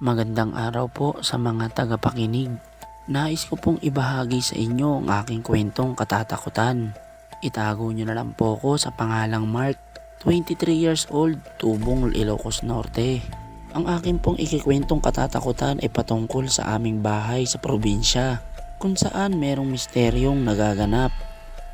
Magandang araw po sa mga tagapakinig. Nais ko pong ibahagi sa inyo ang aking kwentong katatakutan. Itago nyo na lang po ko sa pangalang Mark, 23 years old, tubong Ilocos Norte. Ang aking pong ikikwentong katatakutan ay patungkol sa aming bahay sa probinsya, kung saan merong misteryong nagaganap.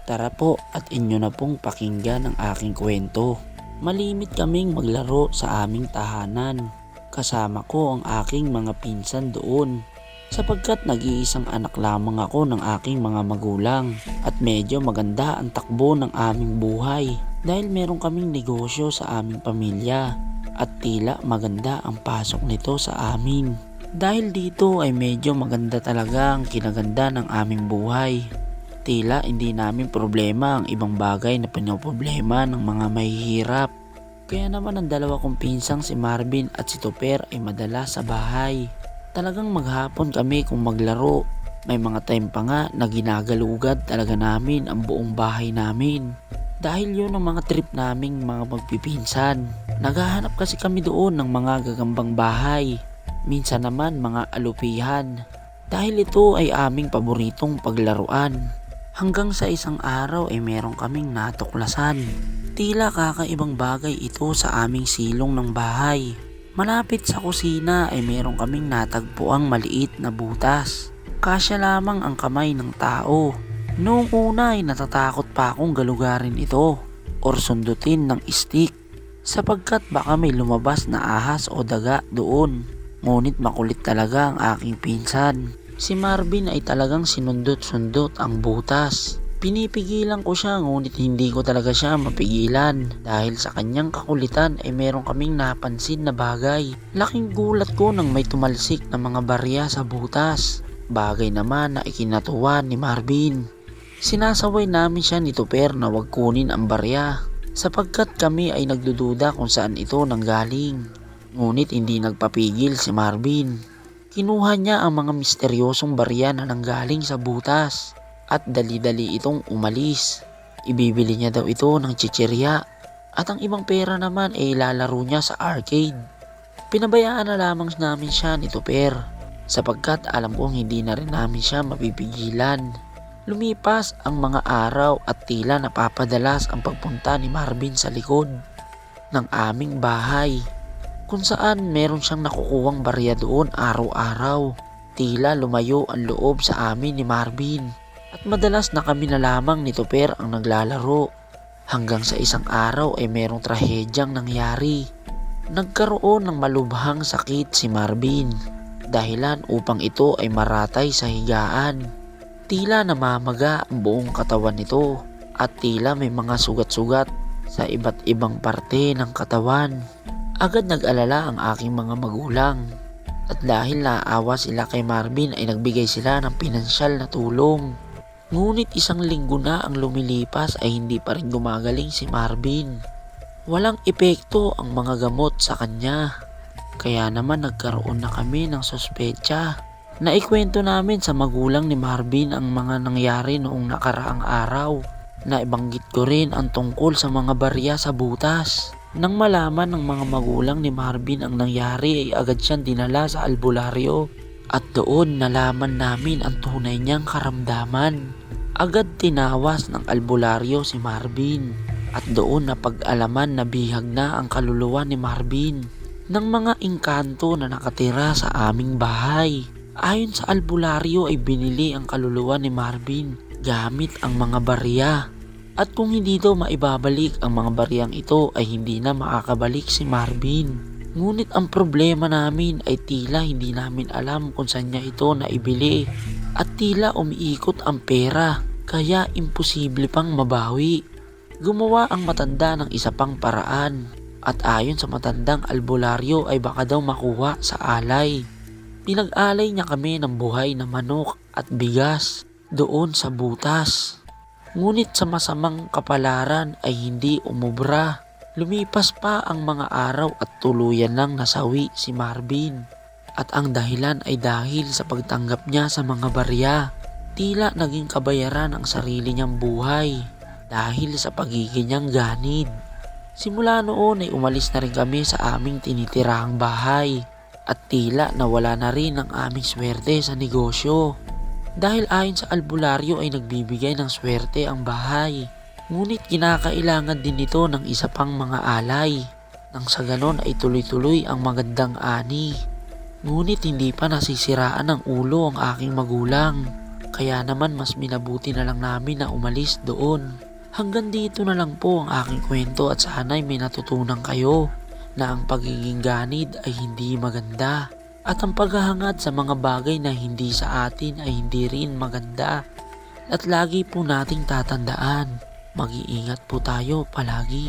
Tara po at inyo na pong pakinggan ang aking kwento. Malimit kaming maglaro sa aming tahanan. Kasama ko ang aking mga pinsan doon. Sapagkat nag-iisang anak lamang ako ng aking mga magulang at medyo maganda ang takbo ng aming buhay dahil meron kaming negosyo sa aming pamilya at tila maganda ang pasok nito sa amin. Dahil dito ay medyo maganda talaga ang kinaganda ng aming buhay. Tila hindi namin problema ang ibang bagay na pinoproblema ng mga mahihirap. Kaya naman ang dalawa kong pinsang si Marvin at si Topper ay madalas sa bahay. Talagang maghapon kami kung maglaro. May mga time pa nga na ginagalugad talaga namin ang buong bahay namin. Dahil yun ang mga trip naming mga magpipinsan. Naghahanap kasi kami doon ng mga gagambang bahay. Minsan naman mga alupihan. Dahil ito ay aming paboritong paglaruan. Hanggang sa isang araw ay meron kaming natuklasan. Tila kakaibang bagay ito sa aming silong ng bahay. Malapit sa kusina ay meron kaming natagpuang maliit na butas. Kasya lamang ang kamay ng tao. Noong una ay natatakot pa akong galugarin ito or sundutin ng stick sapagkat baka may lumabas na ahas o daga doon. Ngunit makulit talaga ang aking pinsan. Si Marvin ay talagang sinundot-sundot ang butas. Pinipigilan ko siya ngunit hindi ko talaga siya mapigilan dahil sa kanyang kakulitan ay meron kaming napansin na bagay. Laking gulat ko nang may tumalsik na mga barya sa butas. Bagay naman na ikinatuwa ni Marvin. Sinasaway namin siya ni Tupper na wag kunin ang barya sapagkat kami ay nagdududa kung saan ito nanggaling. Ngunit hindi nagpapigil si Marvin. Kinuha niya ang mga misteryosong barya na nanggaling sa butas at dali-dali itong umalis. Ibibili niya daw ito ng chichirya at ang ibang pera naman ay ilalaro niya sa arcade. Pinabayaan na lamang namin siya ni Tupper sapagkat alam kong hindi na rin namin siya mapipigilan. Lumipas ang mga araw at tila napapadalas ang pagpunta ni Marvin sa likod ng aming bahay kung saan meron siyang nakukuwang barya doon araw-araw. Tila lumayo ang loob sa amin ni Marvin at madalas na kami na lamang ni Tupper ang naglalaro. Hanggang sa isang araw ay merong trahedyang nangyari. Nagkaroon ng malubhang sakit si Marvin dahilan upang ito ay maratay sa higaan. Tila namamaga ang buong katawan nito at tila may mga sugat-sugat sa iba't ibang parte ng katawan. Agad nag-alala ang aking mga magulang at dahil naawa sila kay Marvin ay nagbigay sila ng pinansyal na tulong. Ngunit isang linggo na ang lumilipas ay hindi pa rin gumagaling si Marvin. Walang epekto ang mga gamot sa kanya. Kaya naman nagkaroon na kami ng suspecha. Naikwento namin sa magulang ni Marvin ang mga nangyari noong nakaraang araw. Naibanggit ko rin ang tungkol sa mga barya sa butas. Nang malaman ng mga magulang ni Marvin ang nangyari ay agad siyang dinala sa albularyo at doon nalaman namin ang tunay niyang karamdaman. Agad tinawas ng albularyo si Marvin at doon napag-alaman na bihag na ang kaluluwa ni Marvin ng mga engkanto na nakatira sa aming bahay. Ayon sa albularyo ay binili ang kaluluwa ni Marvin gamit ang mga barya. At kung hindi daw maibabalik ang mga bariyang ito ay hindi na makakabalik si Marvin. Ngunit ang problema namin ay tila hindi namin alam kung saan niya ito naibili. At tila umiikot ang pera kaya imposible pang mabawi. Gumawa ang matanda ng isa pang paraan at ayon sa matandang albularyo ay baka daw makuha sa alay. Pinag-alay niya kami ng buhay na manok at bigas doon sa butas. Ngunit sa masamang kapalaran ay hindi umubra. Lumipas pa ang mga araw at tuluyan lang nasawi si Marvin. At ang dahilan ay dahil sa pagtanggap niya sa mga barya. Tila naging kabayaran ang sarili niyang buhay dahil sa pagiging niyang ganid. Simula noon ay umalis na rin kami sa aming tinitirahang bahay at tila nawala na rin ang aming swerte sa negosyo. Dahil ayon sa albularyo ay nagbibigay ng swerte ang bahay. Ngunit kinakailangan din ito ng isa pang mga alay. Nang sa ganon ay tuloy-tuloy ang magandang ani. Ngunit hindi pa nasisiraan ng ulo ang aking magulang. Kaya naman mas minabuti na lang namin na umalis doon. Hanggang dito na lang po ang aking kwento at sana'y may natutunan kayo na ang pagiging ganid ay hindi maganda at ang paghahangad sa mga bagay na hindi sa atin ay hindi rin maganda. At lagi po nating tatandaan, mag-iingat po tayo palagi